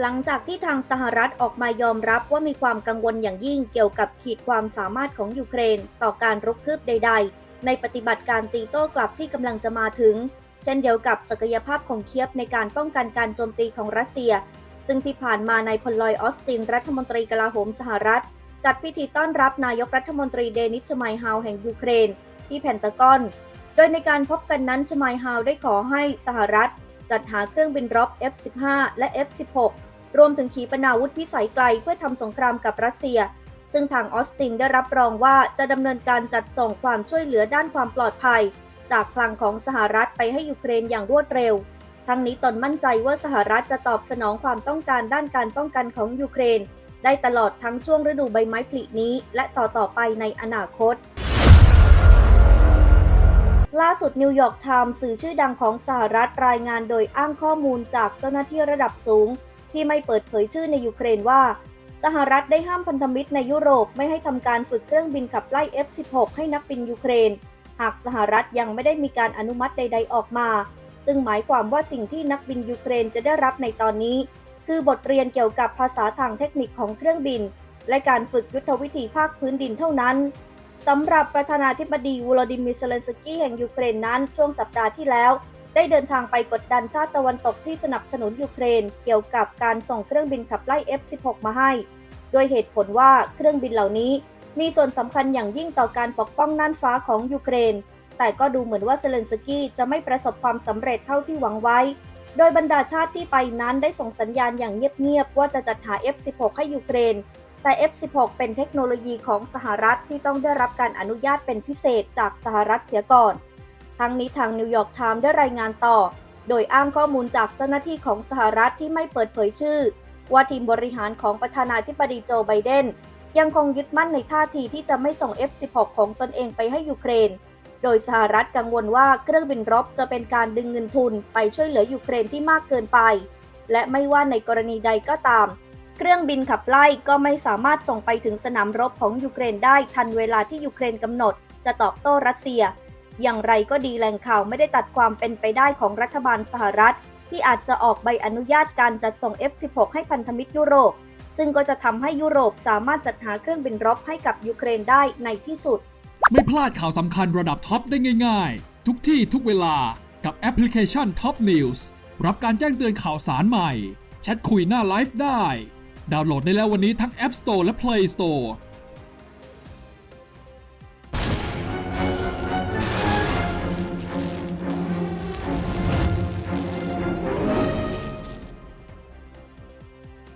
หลังจากที่ทางสหรัฐออกมายอมรับว่ามีความกังวลอย่างยิ่งเกี่ยวกับขีดความสามารถของยูเครน ต่อการรุกคืบใด ๆ ในปฏิบัติการตีโต้กลับที่กำลังจะมาถึง เช่นเดียวกับศักยภาพของเคียฟในการป้องกันการโจมตีของรัสเซีย ซึ่งที่ผ่านมานายพลลอยออสตินรัฐมนตรีกลาโหมสหรัฐ จัดพิธีต้อนรับนายกรัฐมนตรีเดนิชมายฮาวแห่งยูเครน ที่แพนตากอน โดยในการพบกันนั้นชมายฮาวได้ขอให้สหรัฐ จัดหาเครื่องบินรบ F-15 และ F-16 รวมถึงขีปนาวุธพิสัยไกลเพื่อทำสงครามกับรัสเซีย ซึ่งทางออสตินได้รับรองว่าจะดำเนินการจัดส่งความช่วยเหลือด้านความปลอดภัย จากคลังของสหรัฐไปให้ยูเครนอย่างรวดเร็ว ทั้งนี้ตนมั่นใจว่าสหรัฐจะตอบสนองความต้องการด้านการป้องกันของยูเครน ได้ตลอดทั้งช่วงฤดูใบไม้ผลินี้ และต่อต่อไปในอนาคตล่าสุดนิวยอร์กไทม์สื่อชื่อดังของสหรัฐรายงานโดยอ้างข้อมูลจากเจ้าหน้าที่ระดับสูง ที่ไม่เปิดเผยชื่อในยูเครนว่า สหรัฐได้ห้ามพันธมิตรในยุโรปไม่ให้ทำการฝึกเครื่องบินขับไล่ F-16 ให้นักบินยูเครน หากสหรัฐยังไม่ได้มีการอนุมัติใด ๆ ออกมา ซึ่งหมายความว่าสิ่งที่นักบินยูเครนจะได้รับในตอนนี้ คือบทเรียนเกี่ยวกับภาษาทางเทคนิคของเครื่องบิน และการฝึกยุทธวิธีภาคพื้นดินเท่านั้นสำหรับประธานาธิบดีวลาดิมีร์เซเลนสกี้แห่งยูเครนนั้นช่วงสัปดาห์ที่แล้ว ได้เดินทางไปกดดันชาติตะวันตกที่สนับสนุนยูเครน เกี่ยวกับการส่งเครื่องบินขับไล่ F-16 มาให้ โดยเหตุผลว่าเครื่องบินเหล่านี้ มีส่วนสำคัญอย่างยิ่งต่อการปกป้องน่านฟ้าของยูเครน แต่ก็ดูเหมือนว่าเซเลนสกี้จะไม่ประสบความสำเร็จเท่าที่หวังไว้ โดยบรรดาชาติที่ไปนั้นได้ส่งสัญญาณอย่างเงียบๆว่าจะจัดหา F-16 ให้ยูเครนแต่ F-16 เป็นเทคโนโลยีของสหรัฐที่ต้องได้รับการอนุญาตเป็นพิเศษจากสหรัฐเสียก่อน ทั้งนี้ทางนิวยอร์กไทม์ได้รายงานต่อ โดยอ้างข้อมูลจากเจ้าหน้าที่ของสหรัฐที่ไม่เปิดเผยชื่อ ว่าทีมบริหารของประธานาธิบดีโจไบเดนยังคงยึดมั่นในท่าทีที่จะไม่ส่ง F-16 ของตนเองไปให้ยูเครน โดยสหรัฐกังวลว่าเครื่องบินรบจะเป็นการดึงเงินทุนไปช่วยเหลือยูเครนที่มากเกินไป และไม่ว่าในกรณีใดก็ตาม เครื่องบินขับไล่ก็ไม่สามารถส่งไปถึงสนามรบของยูเครนได้ทันเวลาที่ยูเครนกำหนด จะตอบโต้รัสเซีย อย่างไรก็ดีแหล่งข่าวไม่ได้ตัดความเป็นไปได้ของรัฐบาลสหรัฐ ที่อาจจะออกใบอนุญาตการจัดส่ง F-16 ให้พันธมิตรยุโรป ซึ่งก็จะทำให้ยุโรปสามารถจัดหาเครื่องบินรบให้กับยูเครนได้ในที่สุด ไม่พลาดข่าวสำคัญระดับท็อปได้ง่าย ๆ ทุกที่ทุกเวลากับแอปพลิเคชัน Top News รับการแจ้งเตือนข่าวสารใหม่แชทคุยหน้าไลฟ์ได้ ดาวน์โหลดได้แล้ววันนี้ทั้ง App Store และ Play Store